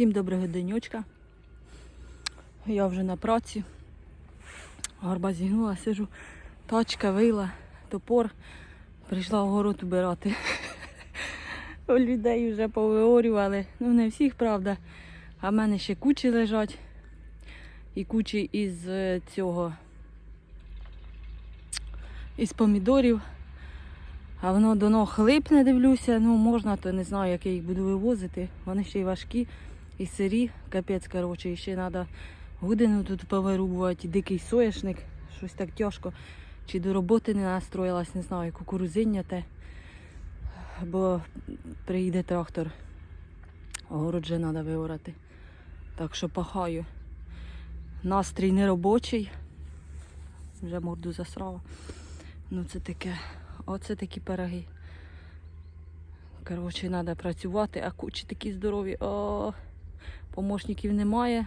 Всім доброго денечка. Я вже на праці. Горба зігнула, сижу, тачка вила, топор. Прийшла огород убирати. У людей вже повиорювали. Ну, не всіх, правда. А в мене ще кучі лежать. І кучі із е, цього. Із помідорів. А воно доно хлипне, дивлюся. Ну, можна, то не знаю, як я їх буду вивозити. Вони ще й важкі, і сирі, капець, коротше, і ще треба годину тут повирубувати, дикий соняшник, щось так тяжко. Чи до роботи не настроїлась, не знаю, кукурузиння те. Бо приїде трактор. Огород же треба виорати. Так що пахаю. Настрій не робочий. Вже морду засрала. Ну це таке. Оце такі пироги. Коротше, треба працювати, а кучі такі здорові. О, помощників немає.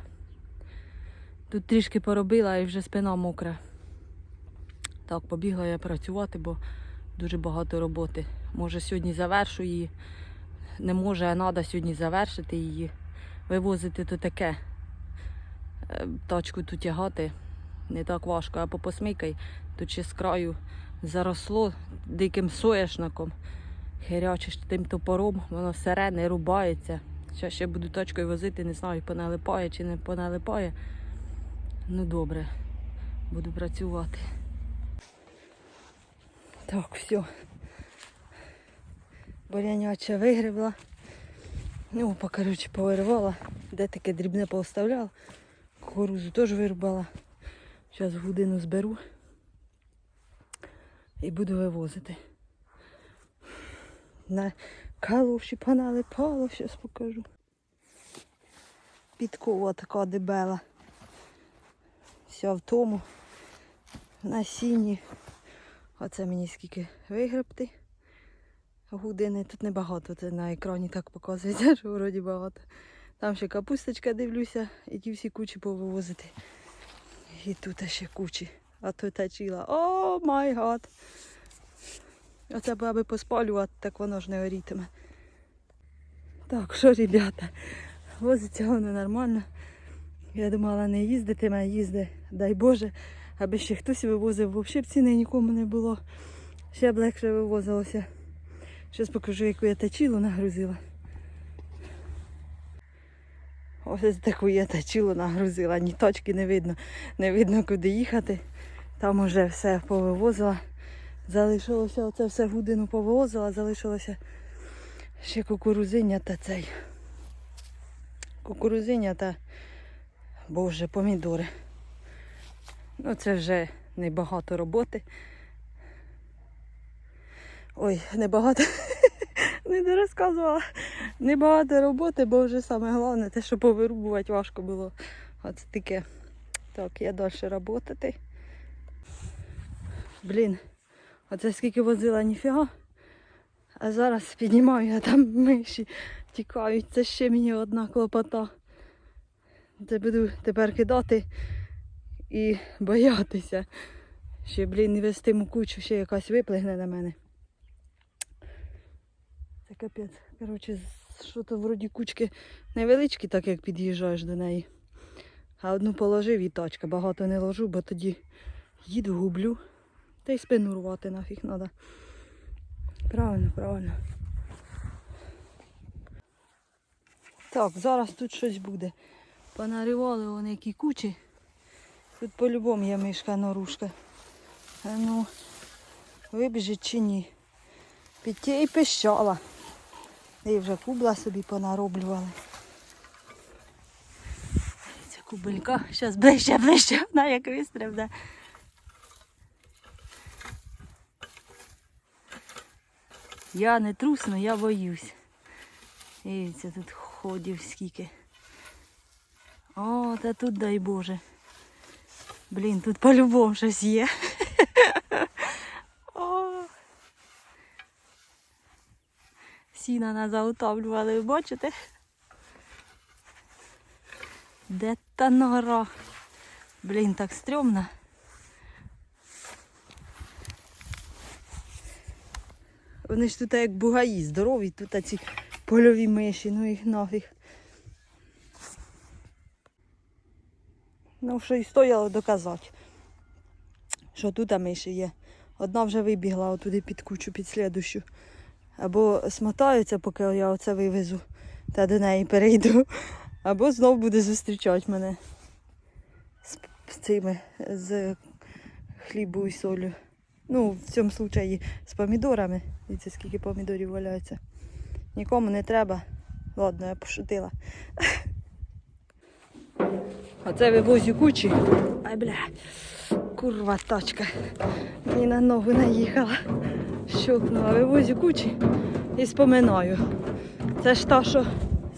Тут трішки поробила і вже спина мокра. Так, побігла я працювати, бо дуже багато роботи. Може сьогодні завершу її. Не може, а треба сьогодні завершити її. Вивозити то таке. Е, Тачку тут тягати не так важко, а попосмикай. Тут ще з краю заросло диким соняшником. Херячиш тим топором, воно все не рубається. Зараз ще буду точкою возити, не знаю, поналипає чи не поналипає. Ну добре, буду працювати. Так, все. Боряняча вигребла. Ну, по, коротше, повиривала. Де таке дрібне поставляла. Кукурузу теж вирубала. Зараз годину зберу і буду вивозити. На калуші поналипало, зараз покажу. Підкова така дебела. Вся в тому. На сіні. Оце мені скільки вигребти. Години тут небагато, це на екрані так показується, що вроді багато. Там ще капусточка дивлюся, і ті всі кучі повивозити. І тут ще кучі. А то тачила. О май гад. Оце б аби поспалювати, так воно ж не горітиме. Так, що, ребята, возиться воно нормально. Я думала, не їздитиме, а їзде, дай Боже, аби ще хтось вивозив. Взагалі б ціни нікому не було. Ще б легше вивозилося. Зараз покажу, яку я тачілу нагрузила. Ось таку я тачілу нагрузила, ні точки не видно, не видно куди їхати. Там уже все повивозила. Залишилося оце все годину повивозила, залишилося ще кукурузиння та цей. Кукурузиння та боже, помідори. Ну це вже небагато роботи. Ой, небагато. Не розказувала. Небагато роботи, бо вже саме головне те, що повирубувати важко було. Оце таке. Так, я далі працювати. Блін, оце скільки возила, ніфіга. А зараз піднімаю, а там миші тікають. Це ще мені одна клопота. Це буду тепер кидати і боятися. Ще, блін, не вестиму кучу, ще якась виплигне на мене. Це капець. Коротше, що то вроді кучки невеличкі, так як під'їжджаєш до неї. А одну положив і тачка. Багато не ложу, бо тоді їду, гублю. Та й спину рвати нафіг треба. Правильно, правильно. Так, зараз тут щось буде. Понаривали вони які кучі. Тут по-любому є мишка норушка. А ну, вибіжить чи ні. Під тією пищала. І вже кубла собі понароблювали. Ця кубелька. Зараз ближче, ближче, вона як вистрибне. Я не трусну, я боюсь. Дивіться, тут ходів скільки. О, та тут дай Боже. Блін, тут по-любому щось є. Сіна нас заутавлювали, ви бачите? Де та нора? Блін, так стрьомно. Вони ж тут як бугаї, здорові, тут ці польові миші, ну їх нафіг. Ну, що і стояло доказати, що тут миші є. Одна вже вибігла отуди під кучу, під слідущу. Або смотаються, поки я оце вивезу, та до неї перейду. Або знов буде зустрічати мене з, з цими, з хлібу і солью. Ну, в цьому случаї з помідорами. Дивіться, скільки помідорів валяється. Нікому не треба. Ладно, я пошутила. Оце вивозю кучі. Ай, бля, курва тачка. Мені на ногу наїхала. Щукнула, вивозю кучі і споминаю. Це ж та, що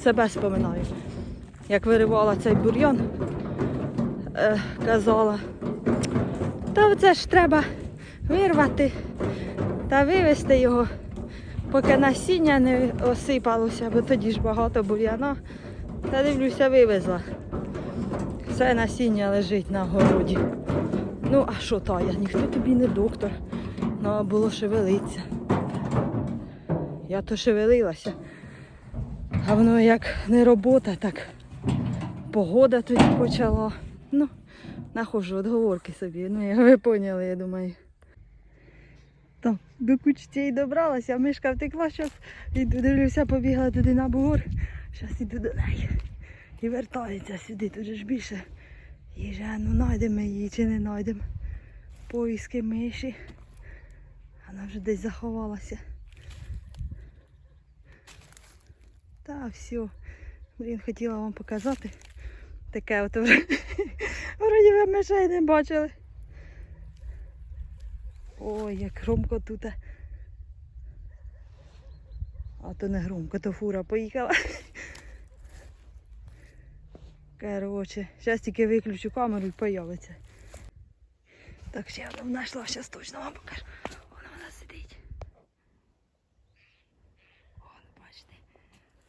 себе споминаю. Як виривала цей бур'ян, е, казала, та це ж треба вирвати та вивезти його, поки насіння не осипалося, бо тоді ж багато бур'яна. Та дивлюся, вивезла. Все насіння лежить на городі. Ну, а що Тая? Ніхто тобі не доктор. Треба було шевелитися. Я то шевелилася. А воно як не робота, так погода тоді почала. Ну, нахожу отговорки собі. Ну, ви поняли, я думаю. Так, до кучці і добралася, мишка втекла, зараз іду, дивлюся, побігла туди на бугор. Зараз іду до неї. І вертається сюди, тут ж більше їжі. А Ну знайдемо її чи не знайдемо. Поиски миші. Вона вже десь заховалася. Та все. Блін, хотіла вам показати. Таке от вже. Вроді ви мишей не бачили. Ой, як громко тут. А то не громко, то фура поїхала. Короче, зараз тільки виключу камеру і появиться. Так, ще одну знайшла, зараз точно вам покажу. Вона вона сидить. Вон, бачите,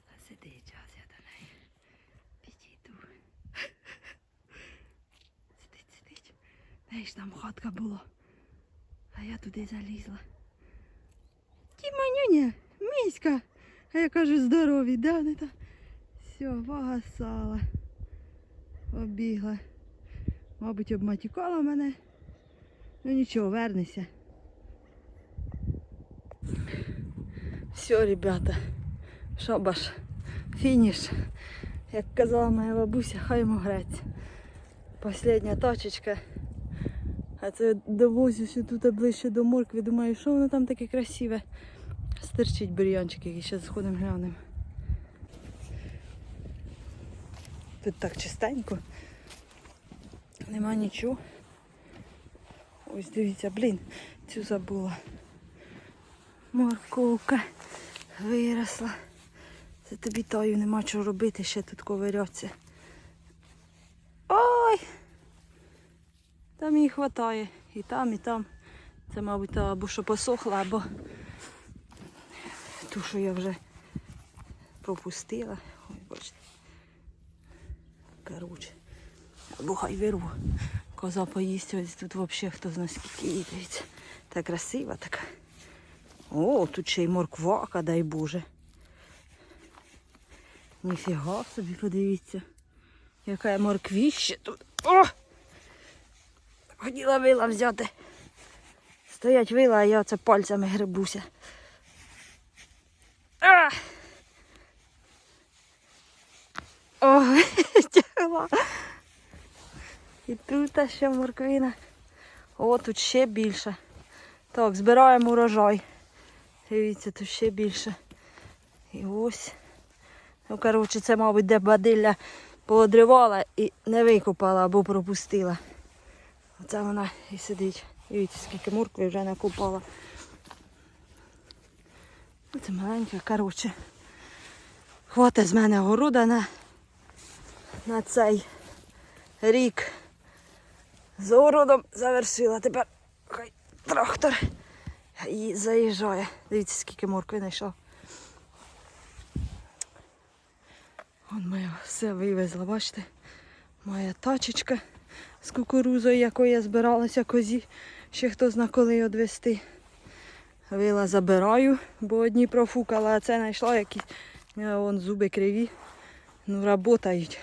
вона сидить, зараз я до неї підійду. Сидить, сидить. Неї ж там хатка була. Я туди залізла. Ті манюня, міська. А я кажу, здорові, да, не та. Все, вага сала. Обігла. Мабуть, обматюкала мене. Ну нічого, вернися. Все, ребята. Шабаш. Фініш. Як казала моя бабуся, хай йому греться. Последня точечка. А це довозюся тут ближче до моркви. Думаю, що воно там таке красиве. Стерчить бур'янчик, який зараз сходимо глянемо. Тут так чистенько. Нема нічого. Ось дивіться, блін, цю забула. Морковка виросла. Це тобі тою нема чого робити, ще тут ковиряться. Ой! Там її хватає. І там, і там. Це, мабуть, або що посохла, або ту, що я вже пропустила. Ой, бачите. Короче. Або хай вирву. Коза поїсть, ось тут взагалі хто знає скільки її. Та красива така. О, тут ще й морквака, дай Боже. Ніфіга собі, подивіться. Яка морквіща тут. О! Хотіла вила взяти. Стоять вила, а я оце пальцями грибуся. А! О, тягла. І тут ще морквина. О, тут ще більше. Так, збираємо урожай. Дивіться, тут ще більше. І ось. Ну, коротше, це, мабуть, де бадилля поодривала і не викопала або пропустила. Оце вона і сидить. Дивіться, скільки моркви вже накопала. Оце маленька, коротше. Хватить з мене города на, на цей рік. З городом завершила. Тепер хай трактор і заїжджає. Дивіться, скільки моркви знайшов. Вон моя все вивезла, бачите? Моя тачечка з кукурузою, якою я збиралася козі. Ще хто зна коли відвести. Вила забираю, бо одні профукала, а це знайшла якісь. е, Вон зуби криві. Ну, работають.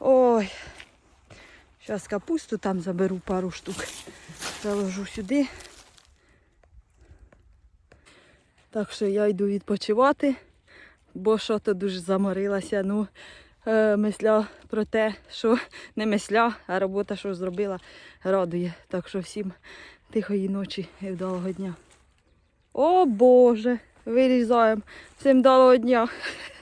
Ой. Зараз капусту там заберу пару штук. Заложу сюди. Так що я йду відпочивати, бо що то дуже заморилася. Ну, е, мисля про те, що не мисля, а робота, що зробила, радує. Так що всім тихої ночі і вдалого дня. О Боже! Вирізаємо. Всім вдалого дня.